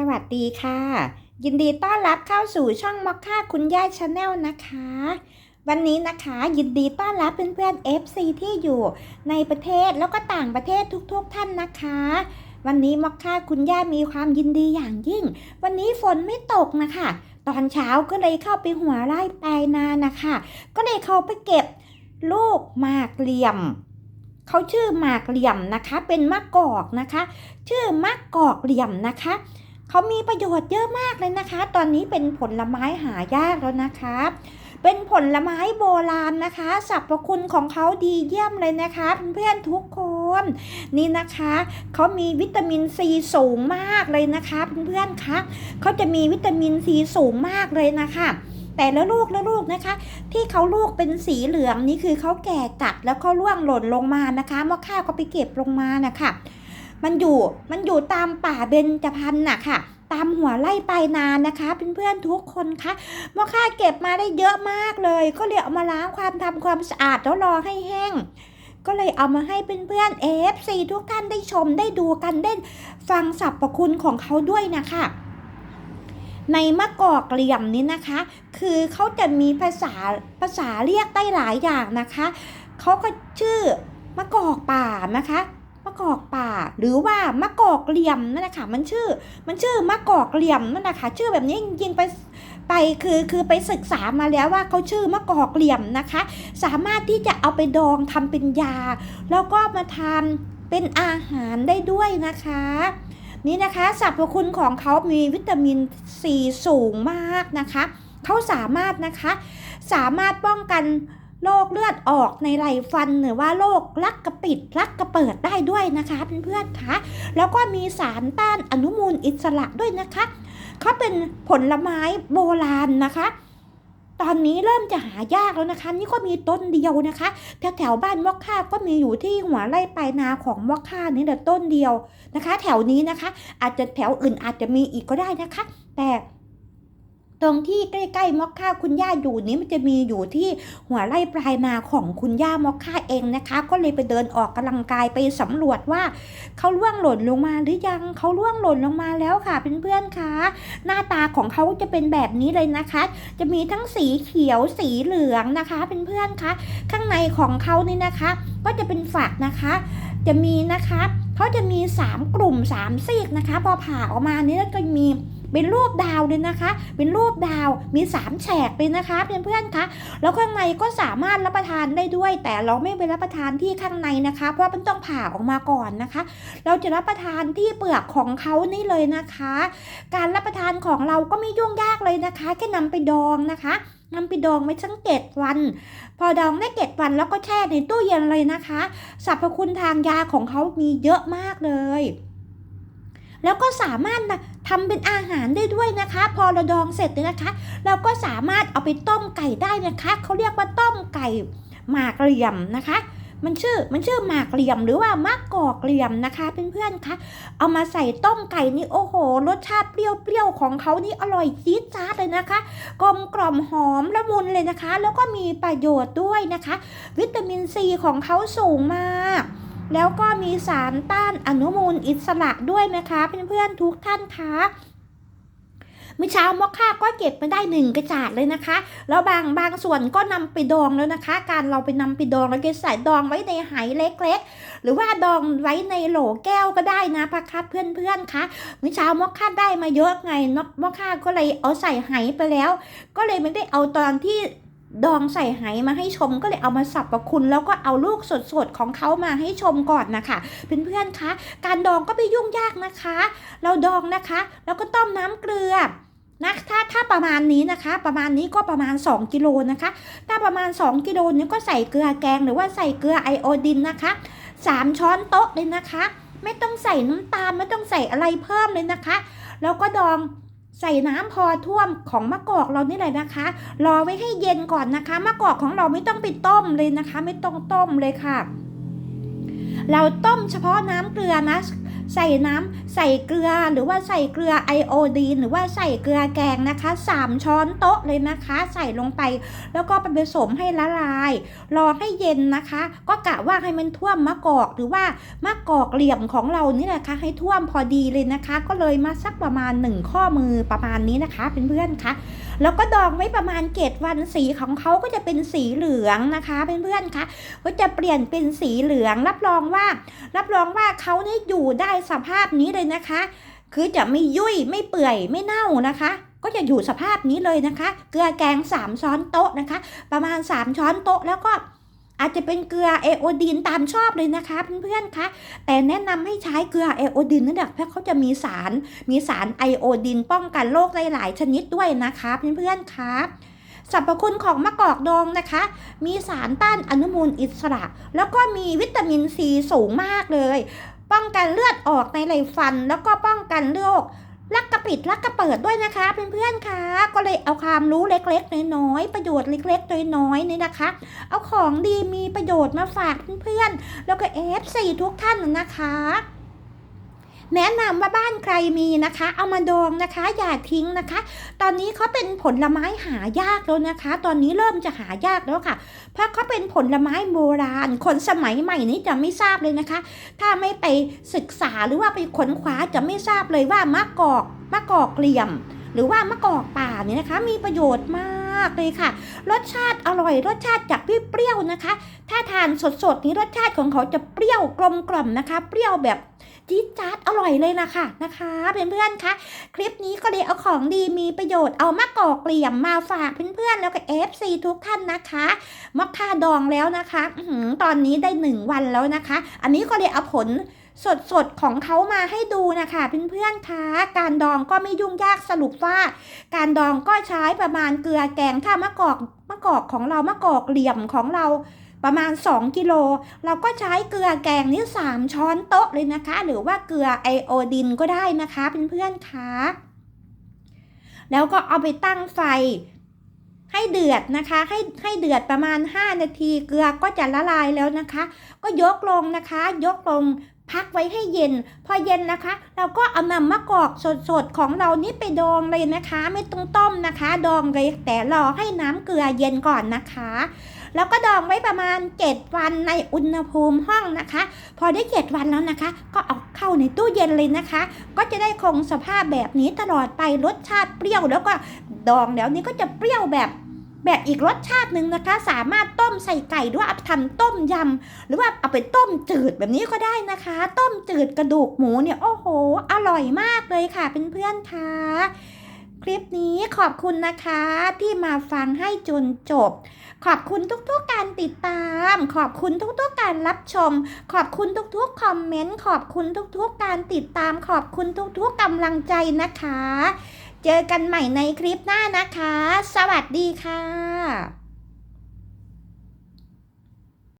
สวัสดีค่ะ ยินดีต้อนรับเข้าสู่ช่องมอคค่าคุณย่าชาแนลนะคะ วันนี้นะคะยินดีต้อนรับเพื่อนๆ FC ที่อยู่ในประเทศแล้วก็ต่างประเทศทุกๆท่านนะคะ วันนี้มอคค่าคุณย่ามีความยินดีอย่างยิ่ง วันนี้ฝนไม่ตกนะคะ ตอนเช้าก็เลยเข้าไปหัวไร่ปลายนานะคะ ก็เลยเข้าไปเก็บลูกหมากเหลี่ยมเขาชื่อหมากเหลี่ยมนะคะ เป็นมะกอกนะคะ ชื่อมะกอกเหลี่ยมนะคะ เขามีประโยชน์เยอะมากเลยนะคะ ตอนนี้เป็นผลไม้หายากแล้วนะคะเป็นผลไม้โบราณนะคะสรรพคุณของเขาดีเยี่ยมเลยนะคะเพื่อนๆทุกคน นี่นะคะเขามีวิตามินซีสูงมากเลยนะคะเพื่อนๆคะเขาจะมีวิตามินซีสูงมากเลยนะคะแต่ละลูกละลูกนะคะ ที่เขาลูกเป็นสีเหลืองนี่คือเขาแก่จัดแล้วเขาร่วงหล่นลงมานะคะมะข้าวก็ไปเก็บลงมานะคะ มันอยู่มันอยู่ตามป่าเบญจพรรณน่ะค่ะ ตามหัวไร่ไปลานนะคะเพื่อนๆทุกคนคะมะค่าเก็บมาได้เยอะมากเลย ก็เลยเอามาล้างความทำความสะอาดแล้วรอให้แห้งก็เลยเอามาให้เพื่อนๆ FC ทุกท่านได้ชมได้ดูกันได้ฟังสรรพคุณของเขาด้วยนะคะ ในมะกอกเหลี่ยมนี้นะคะ คือเขาจะมีภาษาภาษาเรียกได้หลายอย่างนะคะ เขาก็ชื่อมะกอกป่านะคะ มะกอกป่า หรือว่ามะกอกเหลี่ยมนั่นแหละค่ะมันชื่อมันชื่อมะกอกเหลี่ยมนั่นแหละค่ะชื่อแบบนี้จริงๆไปไปคือคือไปศึกษามาแล้วว่าเขาชื่อมะกอกเหลี่ยมนะคะ สามารถที่จะเอาไปดองทำเป็นยา แล้วก็มาทานเป็นอาหารได้ด้วยนะคะนี่นะคะสรรพคุณของเขามีวิตามินซีสูงมากนะคะเขาสามารถนะคะ สามารถป้องกัน โรคเลือดออกในไหลฟันหรือว่าโรคลักกระปิดลักกระเปิดได้ด้วยนะคะเพื่อนๆคะแล้วก็มีสารต้านอนุมูลอิสระด้วยนะคะเขาเป็นผลไม้โบราณนะคะตอนนี้เริ่มจะหายากแล้วนะคะ นี่ก็มีต้นเดียวนะคะแถวแถวบ้านมอกค่าก็มีอยู่ที่หัวไร่ปลายนาของมอกค่านี่แต่ต้นเดียวนะคะ แถวนี้นะคะ อาจจะแถวอื่นอาจจะมีอีกก็ได้นะคะ แต่ ตรงที่ใกล้ๆมอกค่าคุณย่าอยู่นี้มันจะมีอยู่ที่หัวไร่ปลายนาของคุณย่ามอกค่าเองนะคะ ก็เลยไปเดินออกกำลังกายไปสำรวจว่าเขาล่วงหล่นลงมาหรือยังเขาล่วงหล่นลงมาแล้วค่ะเพื่อนๆคะหน้าตาของเขาจะเป็นแบบนี้เลยนะคะ จะมีทั้งสีเขียวสีเหลืองนะคะเพื่อนๆคะข้างในของเขานี่นะคะ ก็จะเป็นฝักนะคะ จะมีนะคะเขาจะมี 3 กลุ่ม 3 ซีกนะคะ พอผ่าออกมานี่แล้วก็มี เป็นรูปดาวเลยนะคะ เป็นรูปดาวมี3แฉกเลยนะคะเพื่อนๆคะแล้วข้างในก็สามารถรับประทานได้ด้วย แต่เราไม่ไปรับประทานที่ข้างในนะคะ เพราะมันต้องผ่าออกมาก่อนนะคะ เราจะรับประทานที่เปลือกของเขานี่เลยนะคะ การรับประทานของเราก็ไม่ยุ่งยากเลยนะคะแค่นำไปดองนะคะนำไปดองไว้ทั้งเจ็ดวัน พอดองได้เจ็ดวันแล้วก็แช่ในตู้เย็นเลยนะคะสรรพคุณทางยาของเขามีเยอะมากเลย แล้วก็สามารถนะทำเป็นอาหารได้ด้วยนะคะ พอเราดองเสร็จเนี่ยนะคะ เราก็สามารถเอาไปต้มไก่ได้นะคะเขาเรียกว่าต้มไก่หมากเหลี่ยมนะคะ มันชื่อมันชื่อหมากเหลี่ยมหรือว่ามะกอกเหลี่ยมนะคะเพื่อนๆคะเอามาใส่ต้มไก่นี่โอ้โห รสชาติเปรี้ยวๆของเขานี่อร่อยจี๊ดจ๊าดเลยนะคะ กลมกล่อมหอมละมุนเลยนะคะ แล้วก็มีประโยชน์ด้วยนะคะ วิตามินซีของเขาสูงมาก แล้วก็มีสารต้านอนุมูลอิสระด้วยนะคะเพื่อนๆทุกท่านคะเมื่อเช้ามอค่าก็เก็บมาได้หนึ่งกระจาดเลยนะคะ แล้วบางบางส่วนก็นำไปดองแล้วนะคะ การเราไปนำไปดองแล้วก็ใส่ดองไว้ในไหเล็กๆ หรือว่าดองไว้ในโหลแก้วก็ได้นะพักคัดเพื่อนๆคะเมื่อเช้ามอค่าได้มาเยอะไงนกมอคค่าก็เลยเอาใส่ไหไปแล้ว ก็เลยไม่ได้เอาตอนที่ ดองใส่ไหมาให้ชมก็เลยเอามาสับประคุณ แล้วก็เอาลูกสดๆของเขามาให้ชมก่อนนะคะเพื่อนๆคะ การดองก็ไม่ยุ่งยากนะคะ เราดองนะคะ แล้วก็ต้มน้ำเกลือนะถ้าถ้าประมาณนี้นะคะ ประมาณนี้ก็ประมาณ 2 กิโลนะคะ ถ้าประมาณ 2 กิโลนี้ก็ใส่เกลือแกงหรือว่าใส่เกลือไอโอดินนะคะ 3 ช้อนโต๊ะเลยนะคะ ไม่ต้องใส่น้ำตาลไม่ต้องใส่อะไรเพิ่มเลยนะคะ แล้วก็ดอง ใส่น้ำพอท่วมของมะกอกเรานี่เลยนะคะ รอไว้ให้เย็นก่อนนะคะ มะกอกของเราไม่ต้องไปต้มเลยนะคะ ไม่ต้องต้มเลยค่ะ เราต้มเฉพาะน้ำเกลือนะ ใส่น้ำใส่เกลือหรือว่าใส่เกลือไอโอดีนหรือว่าใส่เกลือแกงนะคะ 3 ช้อนโต๊ะเลยนะคะ ใส่ลงไป แล้วก็ไปผสมให้ละลาย รอให้เย็นนะคะ ก็กะว่าให้มันท่วมมะกอกหรือว่ามะกอกเหลี่ยมของเรานี่แหละคะให้ท่วมพอดีเลยนะคะ ก็เลยมาสักประมาณ 1 ข้อมือประมาณนี้นะคะเพื่อนๆคะ แล้วก็ดองไว้ประมาณเกตวันสีของเขาก็จะเป็นสีเหลืองนะคะเพื่อนๆคะก็จะเปลี่ยนเป็นสีเหลือง รับรองว่า รับรองว่าเขาเนี่ยอยู่ได้สภาพนี้เลยนะคะ คือจะไม่ยุ่ยไม่เปื่อยไม่เน่านะคะก็จะอยู่สภาพนี้เลยนะคะ เกลือแกง 3 ช้อนโต๊ะนะคะ ประมาณ 3 ช้อนโต๊ะแล้วก็ อาจจะเป็นเกลือเอโอดีนตามชอบเลยนะคะเพื่อนๆคะแต่แนะนำให้ใช้เกลือเอโอดีนนั่นแหละเพราะเขาจะมีสารมีสารไอโอดีนป้องกันโรคหลายๆชนิดด้วยนะคะเพื่อนๆคะสรรพคุณของมะกอกดองนะคะ มีสารต้านอนุมูลอิสระ แล้วก็มีวิตามินซีสูงมากเลย ป้องกันเลือดออกในไหลฟัน แล้วก็ป้องกันโรค ลักกระปิดลักกระเปิดด้วยนะคะเพื่อนๆคะก็เลยเอาความรู้เล็กๆ น้อยๆประโยชน์เล็กๆ น้อยๆนี่นะคะ เอาของดีมีประโยชน์มาฝากเพื่อนๆแล้วก็เอฟซีทุกท่านนะคะ แนะนำว่าบ้านใครมีนะคะ เอามาดองนะคะ อย่าทิ้งนะคะ ตอนนี้เขาเป็นผลไม้หายากแล้วนะคะ ตอนนี้เริ่มจะหายากแล้วค่ะ เพราะเขาเป็นผลไม้โบราณ คนสมัยใหม่นี้จะไม่ทราบเลยนะคะ ถ้าไม่ไปศึกษาหรือว่าไปค้นคว้าจะไม่ทราบเลยว่ามะกอกมะกอกเหลี่ยม หรือว่ามะกอกป่าเนี่ยนะคะ มีประโยชน์มากเลยค่ะ รสชาติอร่อย รสชาติจากเปรี้ยวนะคะ ถ้าทานสดๆนี้รสชาติของเขาจะเปรี้ยวกลมกล่อมนะคะ เปรี้ยวแบบ จี๊ดจ๊าดอร่อยเลยนะค่ะนะคะเพื่อนๆคะคลิปนี้ก็เลยเอาของดีมีประโยชน์เอามะกอกเหลี่ยมมาฝากเพื่อนๆแล้วก็ FC ทุกท่านนะคะมะค่าดองแล้วนะคะอืตอนนี้ได้หนึ่งวันแล้วนะคะ อันนี้ก็เลยเอาผลสดๆของเขามาให้ดูนะคะเพื่อนๆคะการดองก็ไม่ยุ่งยากสรุปว่า การดองก็ใช้ประมาณเกลือแกงถ้ามะกอกมะกอกของเรามะกอกเหลี่ยมของเรา ประมาณ 2 กิโล เราก็ใช้เกลือแกงนี่ 3 ช้อนโต๊ะเลยนะคะ หรือว่าเกลือไอโอดินก็ได้นะคะเพื่อนๆคะแล้วก็เอาไปตั้งไฟให้เดือดนะคะ ให้ให้เดือดประมาณ 5 นาที เกลือก็จะละลายแล้วนะคะ ก็ยกลงนะคะ ยกลงพักไว้ให้เย็น พอเย็นนะคะ เราก็เอานำมะกอกสดๆของเรานี่ไปดองเลยนะคะ ไม่ต้องต้มนะคะ ดองเลยแต่รอให้น้ำเกลือเย็นก่อนนะคะ แล้วก็ดองไว้ประมาณ 7 วันในอุณหภูมิห้องนะคะ พอได้ 7 วันแล้วนะคะ ก็เอาเข้าในตู้เย็นเลยนะคะ ก็จะได้คงสภาพแบบนี้ตลอดไปรสชาติเปรี้ยวแล้วก็ดองแล้วนี่ก็จะเปรี้ยวแบบแบบอีกรสชาติหนึ่งนะคะ สามารถต้มใส่ไก่หรือว่าเอาทำต้มยำหรือว่าเอาไปต้มจืดแบบนี้ก็ได้นะคะ ต้มจืดกระดูกหมูเนี่ยโอ้โห อร่อยมากเลยค่ะเพื่อนๆค่ะ คลิปนี้ขอบคุณนะคะที่มาฟังให้จนจบ ขอบคุณทุกๆการติดตาม ขอบคุณทุกๆการรับชม ขอบคุณทุกๆคอมเมนต์ ขอบคุณทุกๆการติดตาม ขอบคุณทุกๆกำลังใจนะคะ เจอกันใหม่ในคลิปหน้านะคะ สวัสดีค่ะ